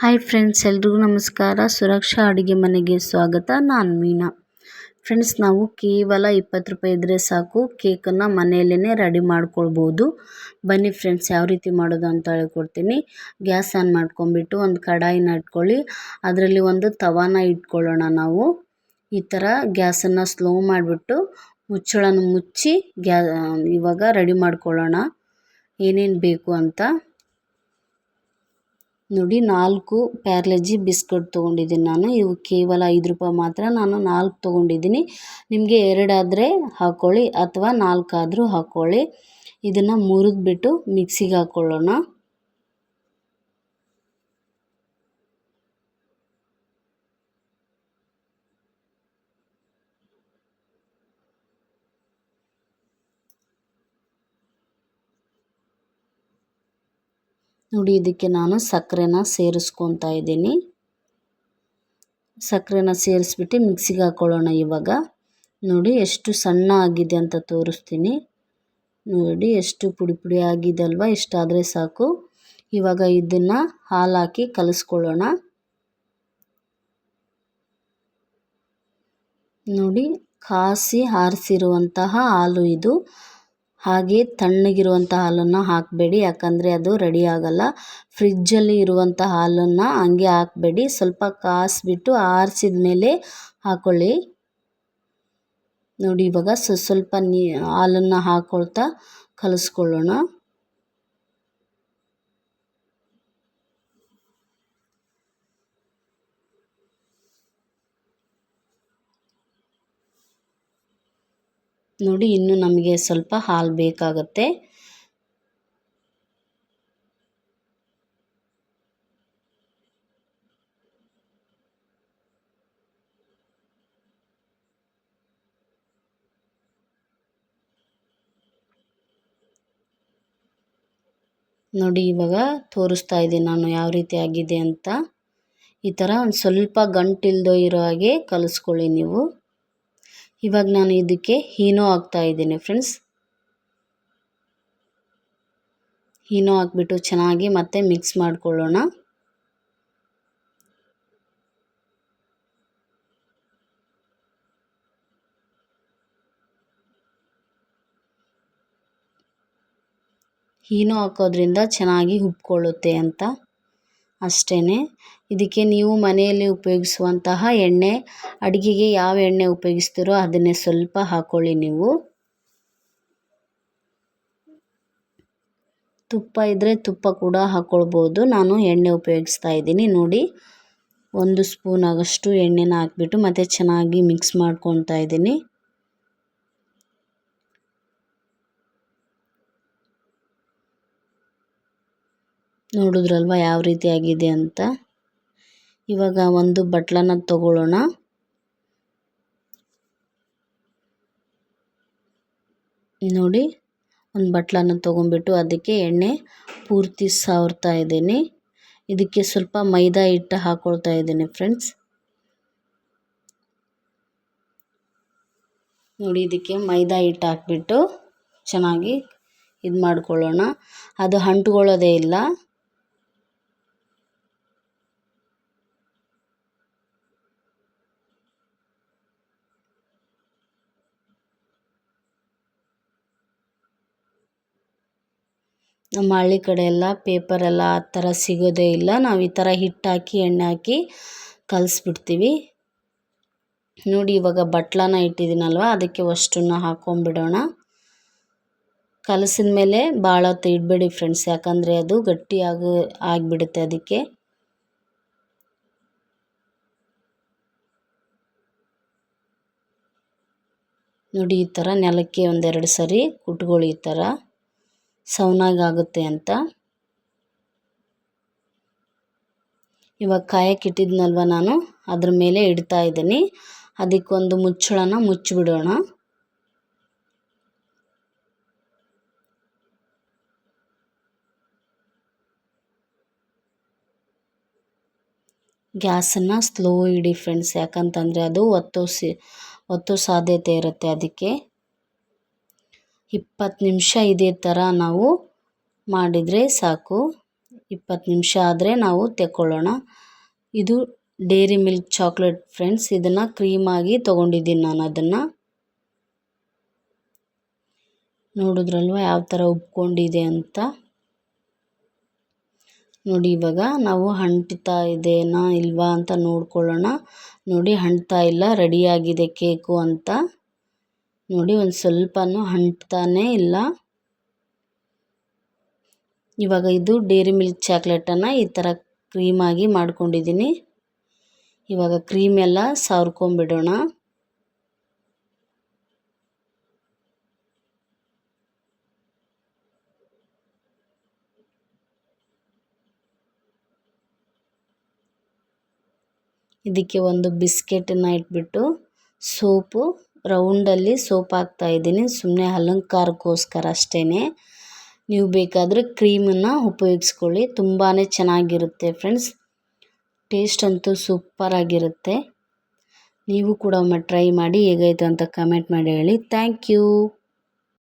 Hi friends, ಎಲ್ರಿಗೂ ನಮಸ್ಕಾರ. ಸುರಕ್ಷಾ ಅಡುಗೆ ಮನೆಗೆ ಸ್ವಾಗತ. ನಾನು ಮೀನಾ. ಫ್ರೆಂಡ್ಸ್, ನಾವು ಕೇವಲ ಇಪ್ಪತ್ತು ರೂಪಾಯಿ ಇದ್ದರೆ ಸಾಕು. ಕೇಕನ್ನು ಮನೆಯಲ್ಲೇ ರೆಡಿ ಮಾಡ್ಕೊಳ್ಬೋದು. ಬನ್ನಿ ಫ್ರೆಂಡ್ಸ್, ಯಾವ ರೀತಿ ಮಾಡೋದು ಅಂತ ಹೇಳ್ಕೊಡ್ತೀನಿ. ಗ್ಯಾಸ್ ಆನ್ ಮಾಡ್ಕೊಂಬಿಟ್ಟು ಒಂದು ಕಡಾಯಿನ ಇಟ್ಕೊಳ್ಳಿ. ಅದರಲ್ಲಿ ಒಂದು ತವಾನ ಇಟ್ಕೊಳ್ಳೋಣ ನಾವು. ಈ ಥರ ಗ್ಯಾಸನ್ನು ಸ್ಲೋ ಮಾಡಿಬಿಟ್ಟು ಮುಚ್ಚಳನ ಮುಚ್ಚಿ ಗ್ಯಾ ಇವಾಗ ರೆಡಿ ಮಾಡ್ಕೊಳ್ಳೋಣ. ಏನೇನು ಬೇಕು ಅಂತ. ನೋಡಿ, ನಾಲ್ಕು ಪ್ಯಾರ್ಲೆಜಿ ಬಿಸ್ಕಟ್ ತೊಗೊಂಡಿದ್ದೀನಿ ನಾನು. ಇವು ಕೇವಲ ಐದು ರೂಪಾಯಿ ಮಾತ್ರ. ನಾನು ನಾಲ್ಕು ತೊಗೊಂಡಿದ್ದೀನಿ. ನಿಮಗೆ ಎರಡಾದರೆ ಹಾಕ್ಕೊಳ್ಳಿ ಅಥವಾ ನಾಲ್ಕಾದರೂ ಹಾಕ್ಕೊಳ್ಳಿ ಇದನ್ನು ಮುರಿದ್ಬಿಟ್ಟು ಮಿಕ್ಸಿಗೆ ಹಾಕ್ಕೊಳ್ಳೋಣ ನೋಡಿ, ಇದಕ್ಕೆ ನಾನು ಸಕ್ಕರೆನ ಸೇರಿಸ್ಕೊತಾ ಇದ್ದೀನಿ. ಸಕ್ಕರೆನ ಸೇರಿಸ್ಬಿಟ್ಟು ಮಿಕ್ಸಿಗೆ ಹಾಕ್ಕೊಳ್ಳೋಣ ಇವಾಗ. ನೋಡಿ, ಎಷ್ಟು ಸಣ್ಣ ಆಗಿದೆ ಅಂತ ತೋರಿಸ್ತೀನಿ. ನೋಡಿ, ಎಷ್ಟು ಪುಡಿ ಪುಡಿ ಆಗಿದೆ ಅಲ್ವಾ ಇಷ್ಟಾದರೆ ಸಾಕು. ಇವಾಗ ಇದನ್ನು ಹಾಲು ಹಾಕಿ ಕಲಿಸ್ಕೊಳ್ಳೋಣ. ನೋಡಿ, ಕಾಸಿ ಆರಿಸಿರುವಂತಹ ಹಾಲು ಇದು. ಹಾಗೆ ತಣ್ಣಗಿರುವಂಥ ಹಾಲನ್ನು ಹಾಕಬೇಡಿ. ಯಾಕಂದರೆ ಅದು ರೆಡಿ ಆಗೋಲ್ಲ. ಫ್ರಿಜ್ಜಲ್ಲಿ ಇರುವಂಥ ಹಾಲನ್ನು ಹಂಗೆ ಹಾಕಬೇಡಿ. ಸ್ವಲ್ಪ ಕಾಸಿಬಿಟ್ಟು ಆರಿಸಿದ ಮೇಲೆ ಹಾಕ್ಕೊಳ್ಳಿ ನೋಡಿ ಇವಾಗ ಸ್ವಲ್ಪ ನೀ, ಹಾಲನ್ನು ಹಾಕ್ಕೊಳ್ತಾ ಕಲಿಸ್ಕೊಳ್ಳೋಣ. ನೋಡಿ, ಇನ್ನು ನಮಗೆ ಸ್ವಲ್ಪ ಹಾಲು ಬೇಕಾಗುತ್ತೆ. ನೋಡಿ, ಇವಾಗ ತೋರಿಸ್ತಾ ಇದ್ದೀನಿ ನಾನು ಯಾವ ರೀತಿ ಆಗಿದೆ ಅಂತ. ಈ ಥರ ಒಂದು ಸ್ವಲ್ಪ ಗಂಟಿಲ್ದೋ ಇರೋ ಹಾಗೆ ಕಲಿಸ್ಕೊಳ್ಳಿ ನೀವು. ಇವಾಗ ನಾನು ಇದಕ್ಕೆ ಹೀನೋ ಹಾಕ್ತಾ ಇದ್ದೀನಿ ಫ್ರೆಂಡ್ಸ್ ಹೀನೋ ಹಾಕ್ಬಿಟ್ಟು ಚೆನ್ನಾಗಿ ಮತ್ತೆ ಮಿಕ್ಸ್ ಮಾಡಿಕೊಳ್ಳೋಣ. ಹೀನೋ ಹಾಕೋದ್ರಿಂದ ಚೆನ್ನಾಗಿ ಉಬ್ಕೊಳ್ಳುತ್ತೆ ಅಂತ. ಅಷ್ಟೇ ಇದಕ್ಕೆ ನೀವು ಮನೆಯಲ್ಲಿ ಉಪಯೋಗಿಸುವಂತಹ ಎಣ್ಣೆ, ಅಡುಗೆಗೆ ಯಾವ ಎಣ್ಣೆ ಉಪಯೋಗಿಸ್ತೀರೋ ಅದನ್ನೇ ಸ್ವಲ್ಪ ಹಾಕ್ಕೊಳ್ಳಿ ನೀವು. ತುಪ್ಪ ಇದ್ದರೆ ತುಪ್ಪ ಕೂಡ ಹಾಕ್ಕೊಳ್ಬೋದು ನಾನು ಎಣ್ಣೆ ಉಪಯೋಗಿಸ್ತಾ ಇದ್ದೀನಿ. ನೋಡಿ, ಒಂದು ಸ್ಪೂನ್ ಆಗೋಷ್ಟು ಎಣ್ಣೆನ ಹಾಕ್ಬಿಟ್ಟು ಮತ್ತು ಚೆನ್ನಾಗಿ ಮಿಕ್ಸ್ ಮಾಡ್ಕೊತಾ ಇದ್ದೀನಿ. ನೋಡಿದ್ರಲ್ವ ಯಾವ ರೀತಿ ಆಗಿದೆ ಅಂತ? ಇವಾಗ ಒಂದು ಬಟ್ಲನ್ನ ತಗೊಳ್ಳೋಣ. ನೋಡಿ, ಒಂದು ಬಟ್ಲನ್ನು ತೊಗೊಂಬಿಟ್ಟು ಅದಕ್ಕೆ ಎಣ್ಣೆ ಪೂರ್ತಿ ಸಾವ್ರ್ತಾ ಇದ್ದೀನಿ. ಇದಕ್ಕೆ ಸ್ವಲ್ಪ ಮೈದಾ ಹಿಟ್ಟು ಹಾಕ್ಕೊಳ್ತಾ ಇದ್ದೀನಿ ಫ್ರೆಂಡ್ಸ್. ನೋಡಿ, ಇದಕ್ಕೆ ಮೈದಾ ಹಿಟ್ಟು ಹಾಕ್ಬಿಟ್ಟು ಚೆನ್ನಾಗಿ ಇದು ಮಾಡ್ಕೊಳ್ಳೋಣ ಅದು ಅಂಟ್ಕೊಳ್ಳೋದೇ ಇಲ್ಲ. ನಮ್ಮ ಹಳ್ಳಿ ಕಡೆ ಎಲ್ಲ ಪೇಪರೆಲ್ಲ ಆ ಥರ ಸಿಗೋದೇ ಇಲ್ಲ. ನಾವು ಈ ಥರ ಹಿಟ್ಟು ಹಾಕಿ, ಎಣ್ಣೆ ಹಾಕಿ ಕಲಸ್ಬಿಡ್ತೀವಿ. ನೋಡಿ ಇವಾಗ ಬಟ್ಲನ ಇಟ್ಟಿದ್ದೀನಲ್ವ? ಅದಕ್ಕೆ ಅಷ್ಟನ್ನು ಹಾಕ್ಕೊಂಬಿಡೋಣ ಕಲಸಿದ ಮೇಲೆ ಭಾಳ ಹೊತ್ತು ಇಡಬೇಡಿ ಫ್ರೆಂಡ್ಸ್ ಯಾಕಂದರೆ ಅದು ಗಟ್ಟಿಯಾಗಿ, ಆಗಿಬಿಡುತ್ತೆ ಅದಕ್ಕೆ. ನೋಡಿ ಈ ಥರ ನೆಲಕ್ಕೆ ಒಂದೆರಡು ಸರಿ ಕುಟ್ಕೊಳ್ಳಿ ಈ ಥರ. ಸೌನಾಗಾಗುತ್ತೆ ಅಂತ. ಇವಾಗ ಕಾಯಕ್ಕೆ ಇಟ್ಟಿದ್ನಲ್ವ ನಾನು? ಅದ್ರ ಮೇಲೆ ಇಡ್ತಾ ಇದ್ದೀನಿ. ಅದಕ್ಕೊಂದು ಮುಚ್ಚಳನ ಮುಚ್ಚಿಬಿಡೋಣ. ಗ್ಯಾಸನ್ನು ಸ್ಲೋ ಇಡಿ ಫ್ರೆಂಡ್ಸ್, ಯಾಕಂತಂದರೆ ಅದು ಒತ್ತೋಸಿ, ಒತ್ತೋ ಸಾಧ್ಯತೆ ಇರುತ್ತೆ ಅದಕ್ಕೆ. ಇಪ್ಪತ್ತು ನಿಮಿಷ ಇದೇ ಥರ ನಾವು ಮಾಡಿದರೆ ಸಾಕು. ಇಪ್ಪತ್ತು ನಿಮಿಷ ಆದರೆ ನಾವು ತೆಕ್ಕೊಳ್ಳೋಣ. ಇದು ಡೇರಿ ಮಿಲ್ಕ್ ಚಾಕ್ಲೇಟ್ ಫ್ರೆಂಡ್ಸ್, ಇದನ್ನು ಕ್ರೀಮಾಗಿ ತೊಗೊಂಡಿದ್ದೀನಿ ನಾನು ಅದನ್ನು. ನೋಡಿದ್ರಲ್ವ ಯಾವ ಥರ ಉಬ್ಕೊಂಡಿದೆ ಅಂತ? ನೋಡಿ ಇವಾಗ ನಾವು ಅಂಟ್ತಾ ಇದೇನಾ ಇಲ್ವಾ ಅಂತ ನೋಡ್ಕೊಳ್ಳೋಣ. ನೋಡಿ ಹಂಟ್ತಾ ಇಲ್ಲ ರೆಡಿಯಾಗಿದೆ ಕೇಕು ಅಂತ. ನೋಡಿ, ಒಂದು ಸ್ವಲ್ಪನೂ ಅಂಟ್ತಾನೇ ಇಲ್ಲ. ಇವಾಗ ಇದು ಡೇರಿ ಮಿಲ್ಕ್ ಚಾಕ್ಲೇಟನ್ನು ಈ ಥರ ಕ್ರೀಮಾಗಿ ಮಾಡ್ಕೊಂಡಿದ್ದೀನಿ ಇವಾಗ ಕ್ರೀಮ್ ಎಲ್ಲ ಸಾರ್ಕೊಂಬಿಡೋಣ. ಇದಕ್ಕೆ ಒಂದು ಬಿಸ್ಕೆಟನ್ನು ಇಟ್ಬಿಟ್ಟು ಸೋಪು. ರೌಂಡಲ್ಲಿ ಸೋಪ್ ಹಾಕ್ತಾ ಇದ್ದೀನಿ. ಸುಮ್ಮನೆ ಅಲಂಕಾರಕ್ಕೋಸ್ಕರ ಅಷ್ಟೇ ನೀವು ಬೇಕಾದರೆ ಕ್ರೀಮನ್ನು ಉಪಯೋಗಿಸ್ಕೊಳ್ಳಿ. ತುಂಬಾ ಚೆನ್ನಾಗಿರುತ್ತೆ ಫ್ರೆಂಡ್ಸ್. ಟೇಸ್ಟ್ ಅಂತೂ ಸೂಪರಾಗಿರುತ್ತೆ ನೀವು ಕೂಡ ಒಮ್ಮೆ ಟ್ರೈ ಮಾಡಿ ಹೇಗೈತೆ ಅಂತ ಕಮೆಂಟ್ ಮಾಡಿ ಹೇಳಿ. Thank you.